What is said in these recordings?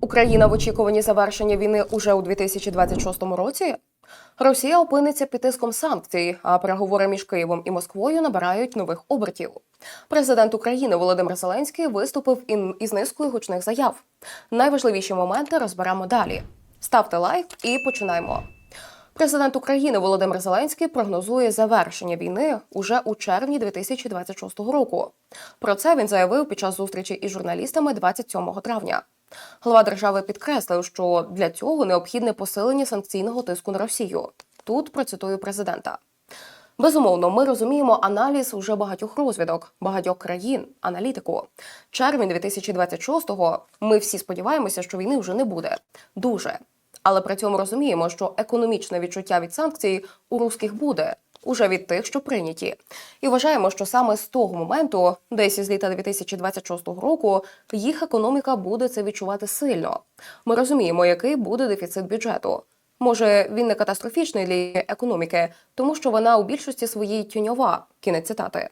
Україна в очікуванні завершення війни уже у 2026 році. Росія опиниться під тиском санкцій, а переговори між Києвом і Москвою набирають нових обертів. Президент України Володимир Зеленський виступив із низкою гучних заяв. Найважливіші моменти розберемо далі. Ставте лайк і починаємо. Президент України Володимир Зеленський прогнозує завершення війни уже у червні 2026 року. Про це він заявив під час зустрічі із журналістами 27 травня. Глава держави підкреслив, що для цього необхідне посилення санкційного тиску на Росію. Тут процитую президента. Безумовно, ми розуміємо аналіз уже багатьох розвідок, багатьох країн, аналітику. Червень 2026-го ми всі сподіваємося, що війни вже не буде. Дуже. Але при цьому розуміємо, що економічне відчуття від санкцій у русських буде уже від тих, що прийняті. І вважаємо, що саме з того моменту, десь із літа 2026 року, їх економіка буде це відчувати сильно. Ми розуміємо, який буде дефіцит бюджету. Може, він не катастрофічний для економіки, тому що вона у більшості своїй тюньова. Кінець цитати.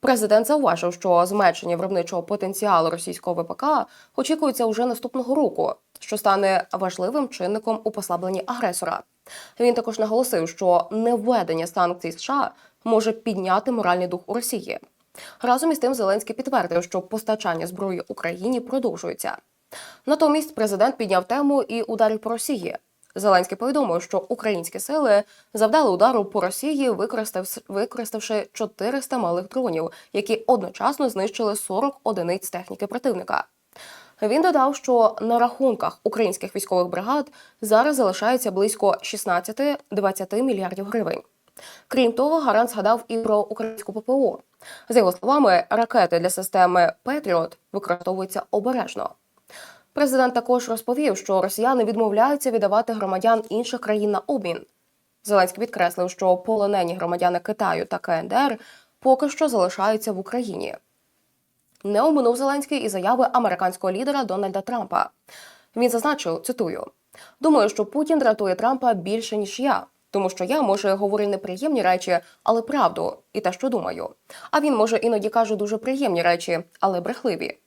Президент зауважив, що зменшення виробничого потенціалу російського ВПК очікується уже наступного року, що стане важливим чинником у послабленні агресора. Він також наголосив, що невведення санкцій США може підняти моральний дух у Росії. Разом із тим Зеленський підтвердив, що постачання зброї Україні продовжується. Натомість президент підняв тему і ударів по Росії. Зеленський повідомив, що українські сили завдали удару по Росії, використавши 400 малих дронів, які одночасно знищили 40 одиниць техніки противника. Він додав, що на рахунках українських військових бригад зараз залишається близько 16-20 мільярдів гривень. Крім того, Гарант згадав і про українську ППО. За його словами, ракети для системи Петріот використовуються обережно. Президент також розповів, що росіяни відмовляються віддавати громадян інших країн на обмін. Зеленський підкреслив, що полонені громадяни Китаю та КНДР поки що залишаються в Україні. Не оминув Зеленський і заяви американського лідера Дональда Трампа. Він зазначив, цитую: думаю, що Путін дратує Трампа більше ніж я, тому що я може говорю неприємні речі, але правду і те, що думаю. А він може іноді каже дуже приємні речі, але брехливі.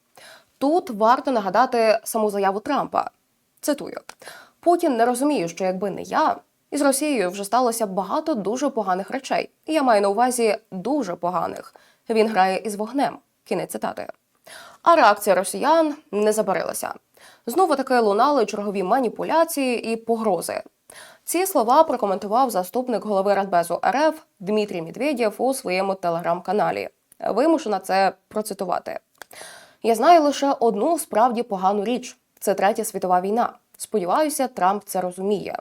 Тут варто нагадати саму заяву Трампа. Цитую: Путін не розуміє, що якби не я, із Росією вже сталося багато дуже поганих речей. І я маю на увазі дуже поганих. Він грає із вогнем. Кінець цитати. А реакція росіян не забарилася. Знову таки лунали чергові маніпуляції і погрози. Ці слова прокоментував заступник голови Радбезу РФ Дмитрій Медведєв у своєму телеграм-каналі. Вимушена це процитувати. Я знаю лише одну справді погану річ: це третя світова війна. Сподіваюся, Трамп це розуміє.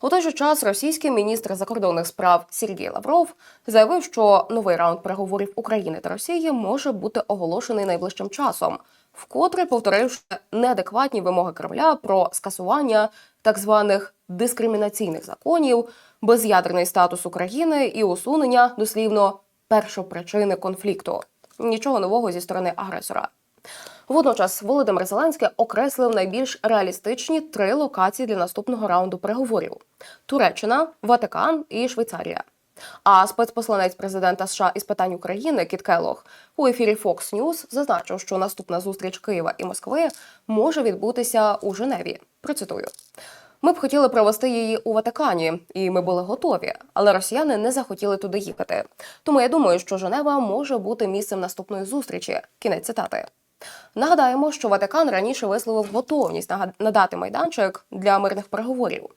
У той же час російський міністр закордонних справ Сергій Лавров заявив, що новий раунд переговорів України та Росії може бути оголошений найближчим часом, вкотре повторивши неадекватні вимоги Кремля про скасування так званих дискримінаційних законів, без'ядерний статус України і усунення дослівно першопричини конфлікту. Нічого нового зі сторони агресора. Водночас Володимир Зеленський окреслив найбільш реалістичні три локації для наступного раунду переговорів: Туреччина, Ватикан і Швейцарія. А спецпосланець президента США із питань України Кіт Келлог у ефірі Fox News зазначив, що наступна зустріч Києва і Москви може відбутися у Женеві. Процитую. Ми б хотіли провести її у Ватикані, і ми були готові, але росіяни не захотіли туди їхати. Тому я думаю, що Женева може бути місцем наступної зустрічі. Кінець цитати. Нагадаємо, що Ватикан раніше висловив готовність надати майданчик для мирних переговорів.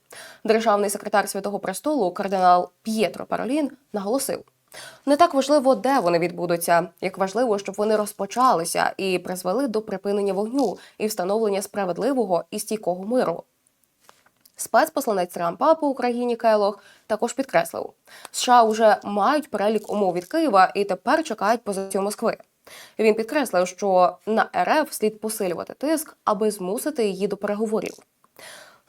Державний секретар Святого Престолу кардинал П'єтро Паролін наголосив: не так важливо, де вони відбудуться, як важливо, щоб вони розпочалися і призвели до припинення вогню і встановлення справедливого і стійкого миру. Спецпосланець Трампа по Україні Келох також підкреслив, США вже мають перелік умов від Києва і тепер чекають позицію Москви. Він підкреслив, що на РФ слід посилювати тиск, аби змусити її до переговорів.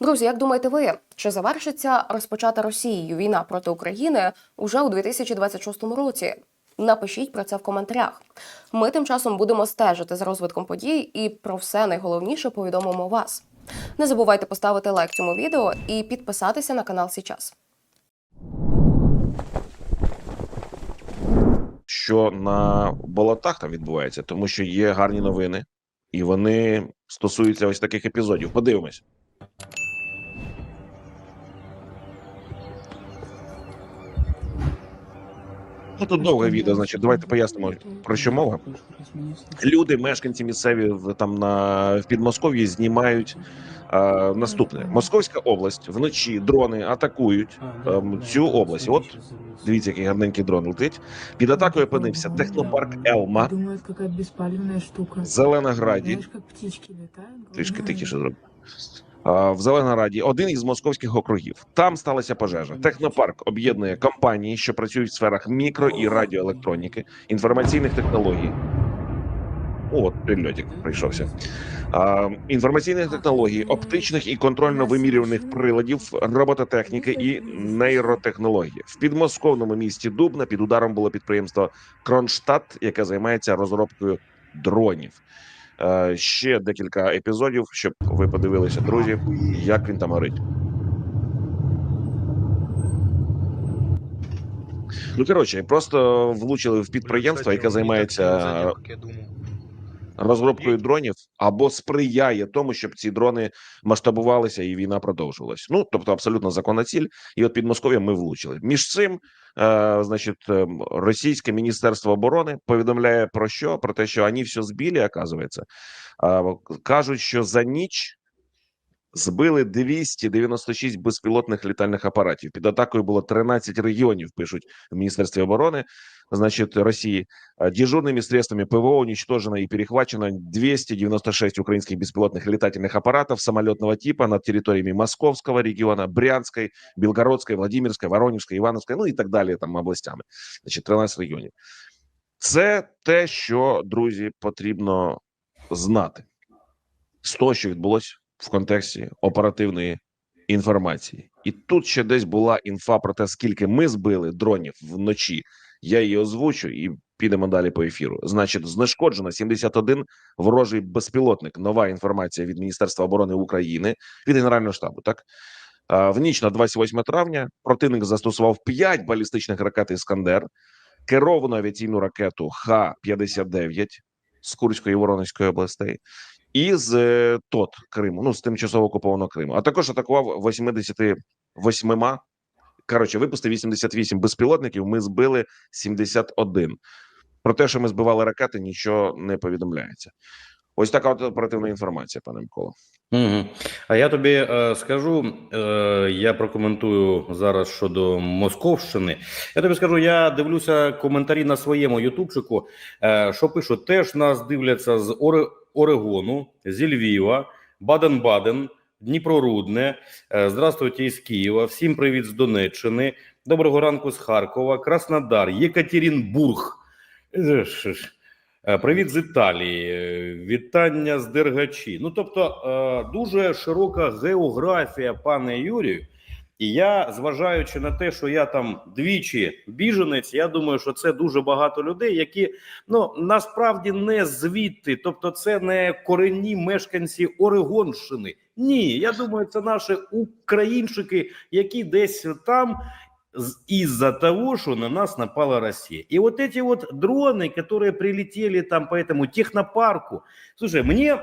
Друзі, як думаєте ви, чи завершиться розпочата Росією війна проти України уже у 2026 році? Напишіть про це в коментарях. Ми тим часом будемо стежити за розвитком подій і про все найголовніше повідомимо вас. Не забувайте поставити лайк цьому відео і підписатися на канал Січас. Що на болотах там відбувається, тому що є гарні новини. і вони стосуються ось таких епізодів. Подивимось. Тут довге відео, значить, давайте пояснимо, про що мова. Люди, мешканці місцеві в там на в Підмосков'ї знімають е, наступне: Московська область вночі дрони атакують ем, цю область. От дивіться, який гарненький дрон летить. Під атакою опинився технопарк Елма. Зеленограді. Трішки тихіше зробив. А, В Зеленограді один із московських округів. Там сталася пожежа. Технопарк об'єднує компанії, що працюють в сферах мікро і радіоелектроніки, інформаційних технологій. От прильотик прийшовся. А, інформаційних технологій, оптичних і контрольно-вимірюваних приладів, робототехніки і нейротехнології. В підмосковному місті Дубна під ударом було підприємство Кронштадт, яке займається розробкою дронів. Е, ще декілька епізодів, щоб ви подивилися, друзі, як він там горить. Ну коротше, просто влучили в підприємство, яке займається розробкою дронів або сприяє тому, щоб ці дрони масштабувалися і війна продовжувалась. Ну тобто, абсолютно законна ціль. І от під Москов'ям ми влучили. Між цим, е, значить, е, російське міністерство оборони повідомляє про що? Про те, що вони все збили, оказується. Е, кажуть, що за ніч. Збили 296 безпілотних літальних апаратів. Під атакою було 13 регіонів. Пишуть в міністерстві оборони, значить Росії. А Дежурными средствами ПВО уничтожено и перехвачено 296 украинских беспилотных летательных аппаратов самолетного типа над территориями Московского региона, Брянской, Белгородской, Владимирской, Воронежской, Ивановской, ну і так далі, там областями. Значить, 13 регіонів. Це те, що, друзі, потрібно знати з того, що відбулося в контексті оперативної інформації. І тут ще десь була інфа про те, скільки ми збили дронів вночі. я її озвучу і підемо далі по ефіру. Значить, знешкоджено 71 ворожий безпілотник. Нова інформація від Міністерства оборони України від Генерального штабу. Так в ніч на 28 травня противник застосував 5 балістичних ракет Іскандер, керовану авіаційну ракету Х-59 з Курської і Воронезької областей. І з е, ТОТ Криму, ну з тимчасово окупованого Криму, а також атакував 88 коротше, випустив 88 безпілотників. Ми збили 71. Про те, що ми збивали ракети, нічого не повідомляється. Ось така от оперативна інформація, пане Микола. Угу. А я тобі е, скажу, е, я прокоментую зараз щодо Московщини. Я тобі скажу, я дивлюся коментарі на своєму ютубчику, е, що пишуть, теж нас дивляться з Оре, Орегону, зі Львіва, Баден-Баден, Дніпрорудне. Е, здравствуйте із Києва. Всім привіт з Донеччини. Доброго ранку з Харкова, Краснодар, Єкатеринбург. Е, Е, Привіт з Італії, вітання з Дергачі. Ну тобто, дуже широка географія, пане Юрію. І я, зважаючи на те, що я там двічі біженець, я думаю, що це дуже багато людей, які ну насправді не звідти, тобто, це не корінні мешканці Орегонщини. Ні, я думаю, це наші українчики, які десь там з- из-за того, что на нас напала Россия. И вот эти вот дроны, которые прилетели там по этому технопарку, слушай, мне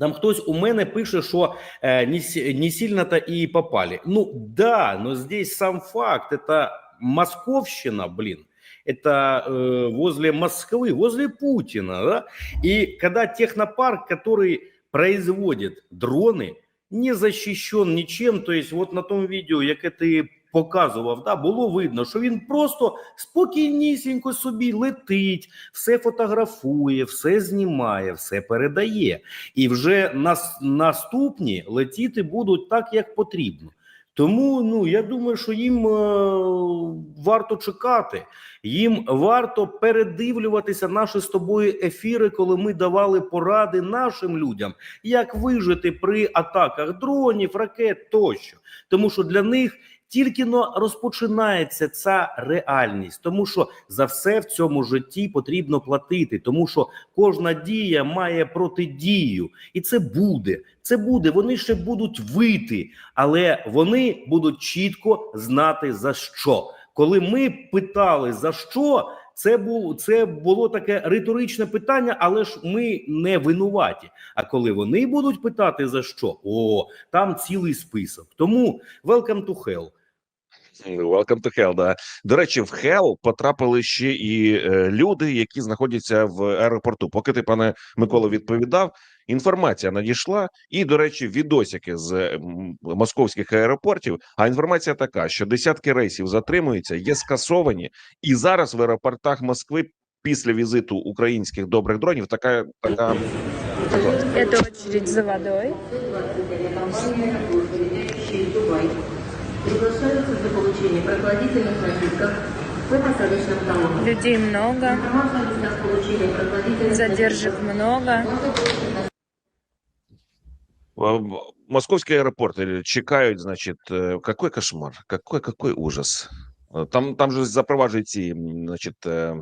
там хтось у мене пише, що е, не, сі- не сильно-то і попали. Ну да, но здесь сам факт, это Московщина, блин. Это э, возле Москвы, возле Путина, да? И когда технопарк, который производит дроны, не защищен нічим. То есть, от на тому відео, яке ти показував, да, було видно, що він просто спокійнісінько собі летить, все фотографує, все знімає, все передає. І вже нас, наступні летіти будуть так, як потрібно. Тому ну я думаю, що їм е, варто чекати. Їм варто передивлюватися наші з тобою ефіри, коли ми давали поради нашим людям, як вижити при атаках дронів, ракет тощо. Тому що для них тільки но розпочинається ця реальність, тому що за все в цьому житті потрібно платити, тому що кожна дія має протидію, і це буде. Це буде. Вони ще будуть вити, але вони будуть чітко знати за що. Коли ми питали за що, Це був це було таке риторичне питання, але ж ми не винуваті. А коли вони будуть питати за що, о, там цілий список. Тому welcome to hell. Welcome to hell, да. До речі, в hell потрапили ще і е, люди, які знаходяться в аеропорту. Поки ти, пане Микола, відповідав, інформація надійшла, і, до речі, відосики з московських аеропортів. А інформація така, що десятки рейсів затримуються, є скасовані, і зараз в аеропортах Москви після візиту українських добрих дронів така така Это очередь за водой. Приглашаются для получения прохладительных напитков по посадочным талонам. Людей много, Информация о местах получения прохладительных задержек много. Э, Московские аэропорты чекають, значит, э, какой кошмар, какой, какой ужас. Э, Там, там же запроваджують ці, м, значить, е,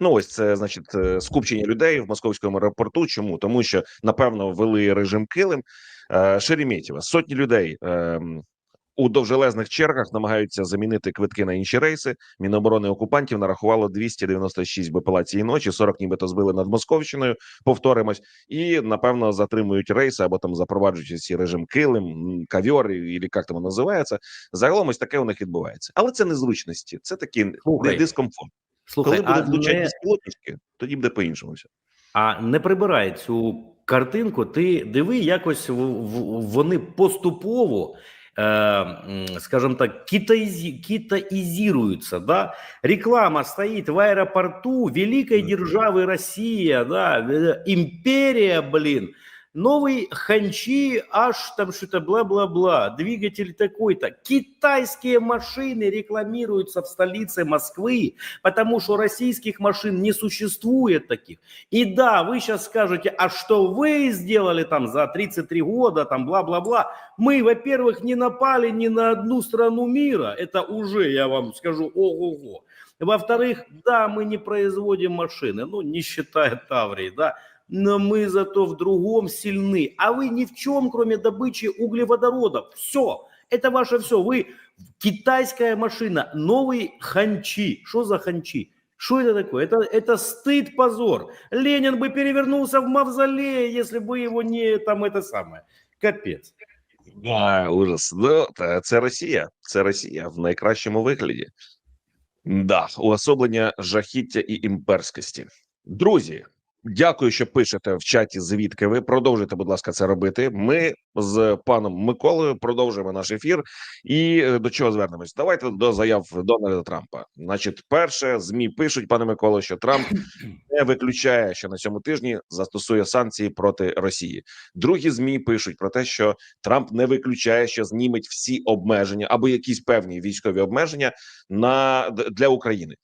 ну ось це, значить, е, скупчення людей в московському аеропорту. Чому? Тому що, напевно, ввели режим килим. Е, Шереметьєво, сотні людей е, м, у довжелезних чергах намагаються замінити квитки на інші рейси. Міноборони окупантів нарахувало 296 БПЛА цієї ночі, 40 нібито збили над Московщиною, повторимось, і напевно затримують рейси або там запроваджують ці режим килим, м, ковьор, і як там називається. Загалом ось таке у них відбувається, але це незручності, це такі Слухай, дискомфорт. Слухай, Коли будуть а влучати не, тоді буде по-іншому все. а не прибирай цю картинку. Ти диви, якось в, в, вони поступово Е, м, скажем так, китаизи, китаизируются, да, реклама стоит в аэропорту великой Мгм. державы Россия, да, э, империя, блин, новый ханчи, аж там что-то бла-бла-бла, двигатель такой-то. Китайские машины рекламируются в столице Москвы, потому что российских машин не существует таких. И да, вы сейчас скажете, а что вы сделали там за 33 года, там бла-бла-бла. Мы, во-первых, не напали ни на одну страну мира, это уже, я вам скажу, ого-го. Во-вторых, да, мы не производим машины, ну, не считая Таврии, да, но мы зато в другом сильны. А вы ни в чем, кроме добычи углеводородов. Все, это ваше все. Вы китайская машина, новый ханчи. Что за ханчи? Что это такое? Это, это стыд, позор. Ленин бы перевернулся в мавзолее, если бы его не там это самое. Капец. А, ужас. Ну, та це Росія. Це Росія в найкращому вигляді. Да, уособлення жахіття і імперськості. Друзі, Дякую, що пишете в чаті. Звідки ви продовжуйте, будь ласка, це робити. Ми з паном Миколою продовжуємо наш ефір. І е, до чого звернемось? Давайте до заяв Дональда Трампа. Значить, перше змі пишуть, пане Миколо, що Трамп не виключає, що на цьому тижні застосує санкції проти Росії. Другі змі пишуть про те, що Трамп не виключає, що зніметь всі обмеження або якісь певні військові обмеження на для України.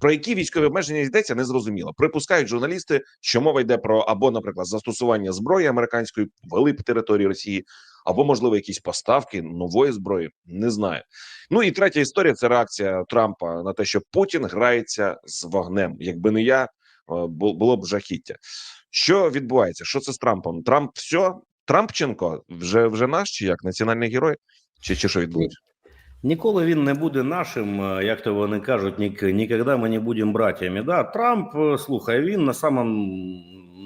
Про які військові обмеження йдеться, не зрозуміло. Припускають журналісти, що мова йде про або, наприклад, застосування зброї американської вглиб території Росії, або можливо якісь поставки нової зброї. Не знаю. Ну і третя історія це реакція Трампа на те, що Путін грається з вогнем. Якби не я, е, було б жахіття. Що відбувається? Що це з Трампом? Трамп все? Трампченко вже вже наш чи як національний герой? Чи, чи що відбувається? Ніколи він не буде нашим, е, як то вони кажуть, нік, ніколи ми не будемо братями. Да, Трамп, е, слухай, він на самом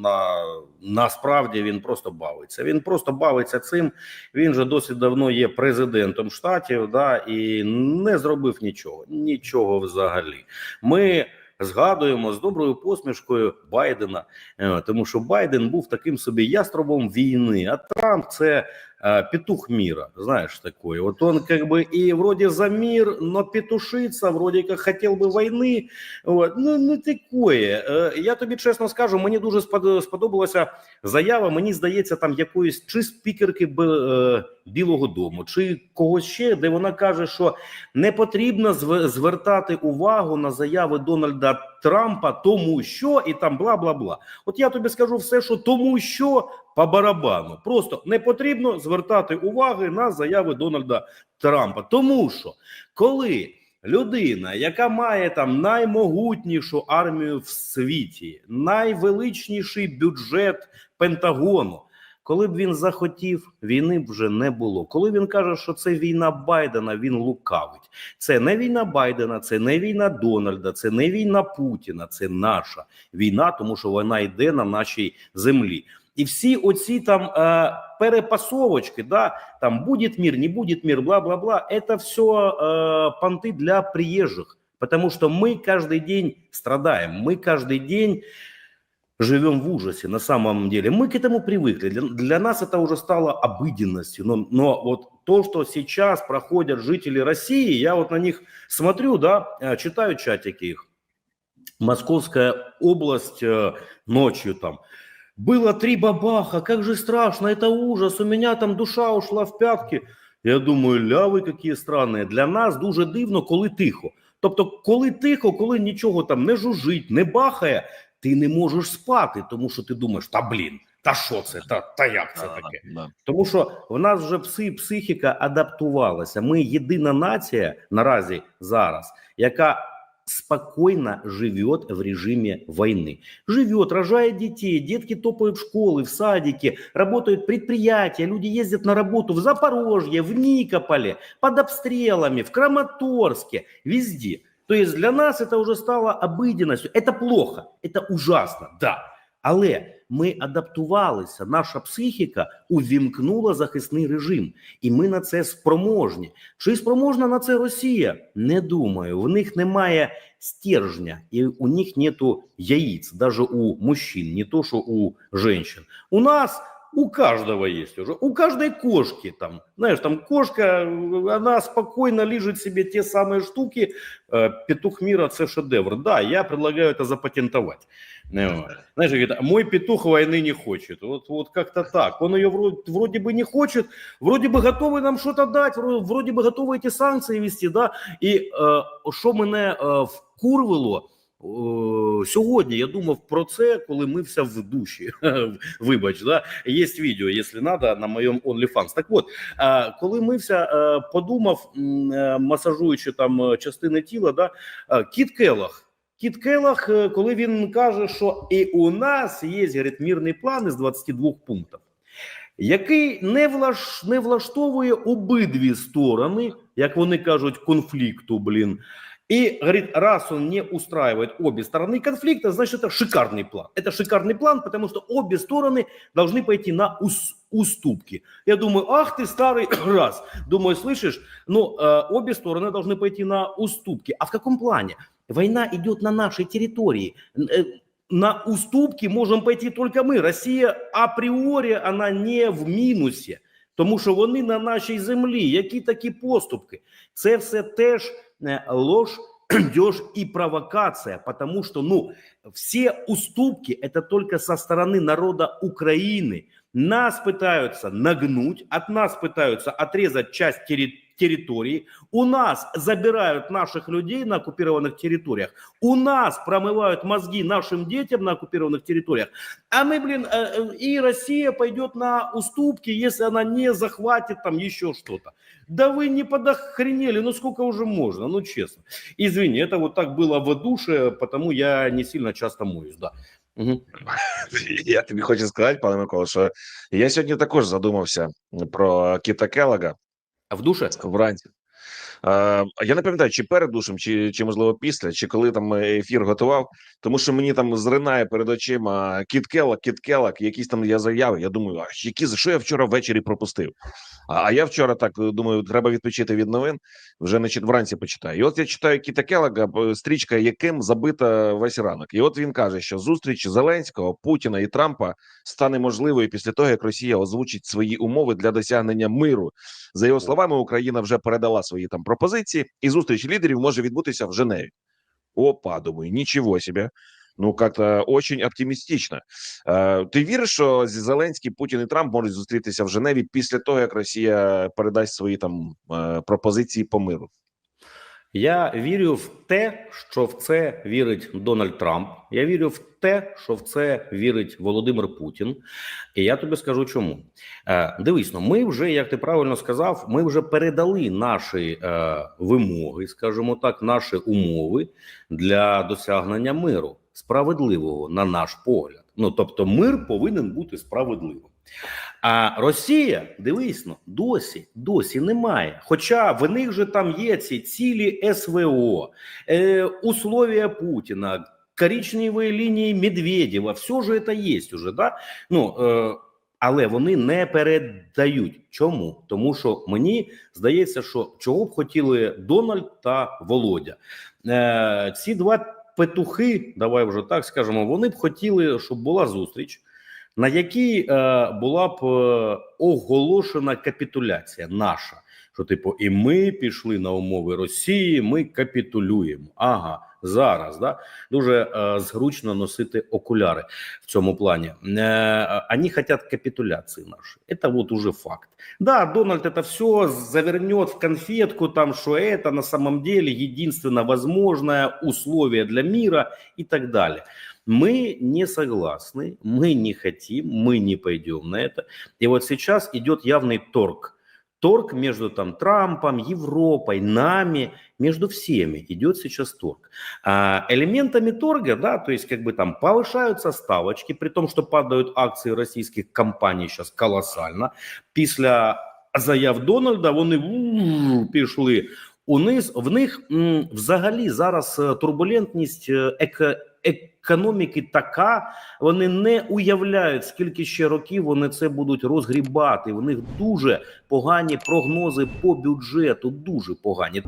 на насправді він просто бавиться. Він просто бавиться цим. Він же досить давно є президентом штатів, да, і не зробив нічого. Нічого взагалі. Ми згадуємо з доброю посмішкою Байдена, е, тому що Байден був таким собі яструбом війни, а Трамп це э, петух мира, знаешь, такой. Вот он как бы и вроде за мир, но петушится, вроде как хотел би війни. От. Ну, ну такое. Е, Я тобі чесно скажу, мені дуже спод- сподобалася заява. Мені здається, там якоїсь чи спікерки Б- е, Білого Дому, чи когось ще, де вона каже, що не потрібно звертати увагу на заяви Дональда Трампа, тому що і там бла бла бла. От я тобі скажу все, що тому що по барабану. Просто не потрібно звертати уваги на заяви Дональда Трампа. Тому що коли людина, яка має там наймогутнішу армію в світі, найвеличніший бюджет Пентагону, Коли б він захотів, війни б вже не було. Коли він каже, що це війна Байдена, він лукавить. Це не війна Байдена, це не війна Дональда, це не війна Путіна, це наша війна, тому що вона йде на нашій землі. І всі оці там е, перепасовочки, да, там будет мир, не будет мир, бла-бла-бла, это все э, понты для приезжих, потому что мы каждый день страдаем, мы каждый день живем в ужасе на самом деле. Мы к этому привыкли. Для, для нас это уже стало обыденностью. Но, но вот то, что сейчас проходят жители России, я вот на них смотрю, да, э, читаю чатики их. Московская область э, ночью там. Было три бабаха, как же страшно, это ужас, у меня там душа ушла в пятки. Я думаю, ля ви які странні. Для нас дуже дивно, коли тихо. Тобто, коли тихо, коли нічого там не жужить, не бахає, ти не можеш спати, тому що ти думаєш, та блін, та що це, та, та як це таке? Да. Тому що в нас вже пси, психіка адаптувалася. Ми єдина нація наразі зараз, яка спокойно живет в режиме войны. Живет, рожает детей, детки топают в школы, в садики, работают предприятия, люди ездят на работу в Запорожье, в Никополе, под обстрелами, в Краматорске, везде. То есть для нас это уже стало обыденностью. Это плохо, это ужасно, да. Але ми адаптувалися, наша психіка увімкнула захисний режим, і ми на це спроможні. Чи спроможна на це Росія? Не думаю. В них немає стержня, і у них нету яиц, даже у мужчин, не то, що у женщин. У нас у каждого есть уже, у каждой кошки там, знаешь, там кошка, она спокойно лежит себе те самые штуки, Э, петух мира це шедевр. Да, я предлагаю это запатентовать. Ну, Знаешь, говорит, мой петух войны не хочет. Вот, вот как-то так. Он ее вроде, вроде бы не хочет, вроде бы готовый нам что-то дать, вроде, вроде бы готовы эти санкции вести, да. І е, що мене е, вкурвило, е, сьогодні я думав про це, коли мився в душі. Вибач, да? є відео, якщо треба, на моєму OnlyFans. Так от, коли мився, е, подумав, е, масажуючи там е, частини тіла, да, Кіт Келлах. Кіт Келлах, е, коли він каже, що і у нас є говорить, мирний план із 22 пунктів, який не, влаш, не влаштовує обидві сторони, як вони кажуть, конфлікту, блін. И говорит, раз он не устраивает обе стороны конфликта, значит, это шикарный план. Это шикарный план, потому что обе стороны должны пойти на ус- уступки. Я думаю, ах ты старый раз. Думаю, слышишь, ну, э, обе стороны должны пойти на уступки. А в каком плане? Война идет на нашей территории. Н- э, На уступки можем пойти только мы. Россия апріорі она не в мінусі, тому що вони на нашій землі. Які такі поступки? Це все теж е, Ложь, дёж и провокация, потому что, ну, все уступки это только со стороны народа Украины. Нас пытаются нагнуть, от нас пытаются отрезать часть терри- территории, у нас забирают наших людей на оккупированных территориях, у нас промывают мозги нашим детям на оккупированных территориях, а мы, блин, э, э, и Россия пойдет на уступки, если она не захватит там еще что-то. Да вы не подохренели, ну сколько уже можно, ну честно. Извини, это вот так было в душе, потому я не сильно часто моюсь, да. Мгм. Я тобі хочу сказати, пане Микола, що я сьогодні також задумався про Кіта Келлога А в душе? вранці. Е, я не пам'ятаю, чи перед душем, чи, чи можливо після, чи коли там ефір готував, тому що мені там зринає перед очима Кіт Келлог, Кіт Келлог, якісь там я заяви. Я думаю, а які за що я вчора ввечері пропустив? А, я вчора так е, думаю, треба відпочити від новин. Вже не вранці почитаю. І от я читаю Кіта Келлога, стрічка яким забита весь ранок. І от він каже, що зустріч Зеленського, Путіна і Трампа стане можливою після того, як Росія озвучить свої умови для досягнення миру. За його словами, Україна вже передала свої там пропозиції, і зустріч лідерів може відбутися в Женеві. Опа, думаю, нічого себе. Ну, как-то очень оптимістично. Е, ти віриш, що Зеленський, Путін і Трамп можуть зустрітися в Женеві після того, як Росія передасть свої там е, пропозиції по миру? Я вірю в те, що в це вірить Дональд Трамп. Я вірю в те, що в це вірить Володимир Путін. І я тобі скажу чому. Е, дивись, ну ми вже, як ти правильно сказав, ми вже передали наші е, вимоги, скажімо так, наші умови для досягнення миру справедливого на наш погляд. Ну тобто, мир повинен бути справедливим. А Росія, дивись, ну, досі, досі немає. Хоча в них же там є ці цілі СВО, е, условия Путіна, коричневі лінії Медведєва, все ж це є уже, да? Ну, е, але вони не передають. Чому? Тому що мені здається, що чого б хотіли Дональд та Володя. Е, ці два петухи, давай вже так скажемо, вони б хотіли, щоб була зустріч, на якій е, була б е, оголошена капітуляція наша. Що, типу, і ми пішли на умови Росії, ми капітулюємо. Ага, зараз да дуже е, зручно носити окуляри в цьому плані. Е, они хотят капитуляции нашей. Это вот уже факт. Да, Дональд это все завернет в конфетку, там, что это на самом деле единственно возможное условие для мира и так далее. Мы не согласны, мы не хотим, мы не пойдем на это. И вот сейчас идет явный торг. Торг между там Трампом, Европой, нами, между всеми идет сейчас торг. А, элементами торга, да, то есть как бы там повышаются ставочки, при том, что падают акции российских компаний сейчас колоссально. Після заяв Дональда вони у, пішли униз. В них м, взагалі зараз е, турбулентність е, еко, економіки така, вони не уявляють, скільки ще років вони це будуть розгрібати. В них дуже погані прогнози по бюджету, дуже погані.